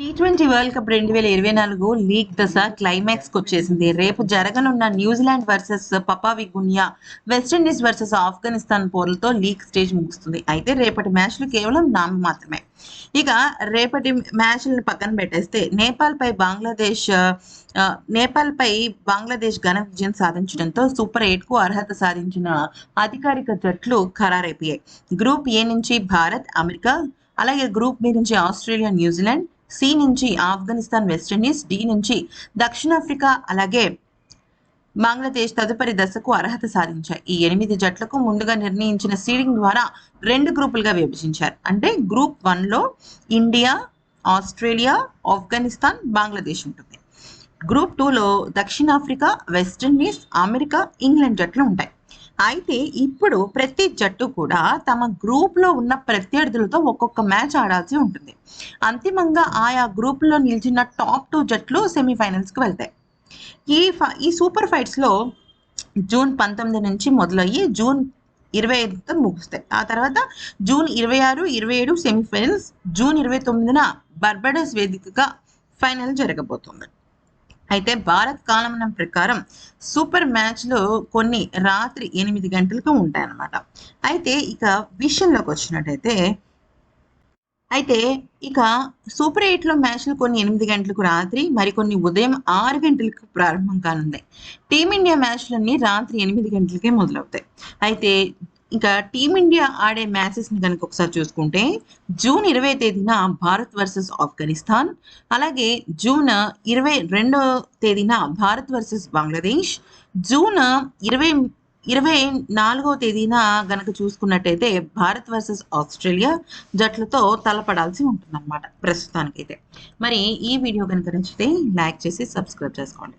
T twenty world cup రెండు వేల ఇరవై నాలుగు లీగ్ దశ క్లైమాక్స్కి వచ్చేసింది. రేపు జరగనున్న New Zealand versus Papua Guinea West Indies versus Afghanistan పోరులతో league stage ముగుస్తుంది. అయితే రేపటి మ్యాచ్లు కేవలం నామ మాత్రమే. ఇక రేపటి మ్యాచ్లను పక్కన పెట్టేస్తే నేపాల్పై బంగ్లాదేశ్ నేపాల్పై బంగ్లాదేశ్ ఘన విజయం సాధించడంతో సూపర్ ఎయిట్కు అర్హత సాధించిన అధికారిక జట్లు ఖరారైపోయాయి. గ్రూప్ ఏ నుంచి భారత్ అమెరికా అలాగే గ్రూప్ బి నుంచి ఆస్ట్రేలియా న్యూజిలాండ్ సి నుంచి ఆఫ్ఘనిస్తాన్ వెస్టిండీస్ డి నుంచి దక్షిణాఫ్రికా అలాగే బంగ్లాదేశ్ తదుపరి దశకు అర్హత సాధించాయి. ఈ ఎనిమిది జట్లకు ముందుగా నిర్ణయించిన సీడింగ్ ద్వారా రెండు గ్రూపులుగా విభజించారు. అంటే గ్రూప్ వన్లో ఇండియా ఆస్ట్రేలియా ఆఫ్ఘనిస్తాన్ బంగ్లాదేశ్ ఉంటుంది. గ్రూప్ టూలో దక్షిణాఫ్రికా వెస్టిండీస్ అమెరికా ఇంగ్లాండ్ జట్లు ఉంటాయి. అయితే ఇప్పుడు ప్రతి జట్టు కూడా తమ గ్రూప్లో ఉన్న ప్రత్యర్థులతో ఒక్కొక్క మ్యాచ్ ఆడాల్సి ఉంటుంది. అంతిమంగా ఆయా గ్రూపులో నిలిచిన టాప్ టూ జట్లు సెమీఫైనల్స్కి వెళ్తాయి. ఈ ఈ సూపర్ ఫైట్స్లో జూన్ పంతొమ్మిది నుంచి మొదలయ్యి జూన్ ఇరవై ఐదుతో ముగుస్తాయి. ఆ తర్వాత జూన్ ఇరవై ఆరు ఇరవై ఏడు సెమీఫైనల్స్ జూన్ ఇరవై తొమ్మిదిన బర్బడస్ వేదికగా ఫైనల్ జరగబోతుంది. అయితే భారత్ కాలమానం ప్రకారం సూపర్ మ్యాచ్లు కొన్ని రాత్రి ఎనిమిది గంటలకు ఉంటాయన్నమాట. అయితే ఇక విషయంలోకి వచ్చినట్టయితే అయితే ఇక సూపర్ ఎయిట్లో మ్యాచ్లు కొన్ని ఎనిమిది గంటలకు రాత్రి మరికొన్ని ఉదయం ఆరు గంటలకు ప్రారంభం కానున్నాయి. టీమిండియా మ్యాచ్లన్నీ రాత్రి ఎనిమిది గంటలకే మొదలవుతాయి. అయితే ఇంకా టీమిండియా ఆడే మ్యాచెస్ని కనుక ఒకసారి చూసుకుంటే జూన్ ఇరవై తేదీన భారత్ వర్సెస్ ఆఫ్ఘనిస్తాన్ అలాగే జూన్ ఇరవై రెండో తేదీన భారత్ వర్సెస్ బంగ్లాదేశ్ జూన్ ఇరవై ఇరవై నాలుగో తేదీన గనక చూసుకున్నట్టయితే భారత్ వర్సెస్ ఆస్ట్రేలియా జట్లతో తలపడాల్సి ఉంటుందన్నమాట ప్రస్తుతానికైతే. మరి ఈ వీడియో కనుక నచ్చితే లైక్ చేసి సబ్స్క్రైబ్ చేసుకోండి.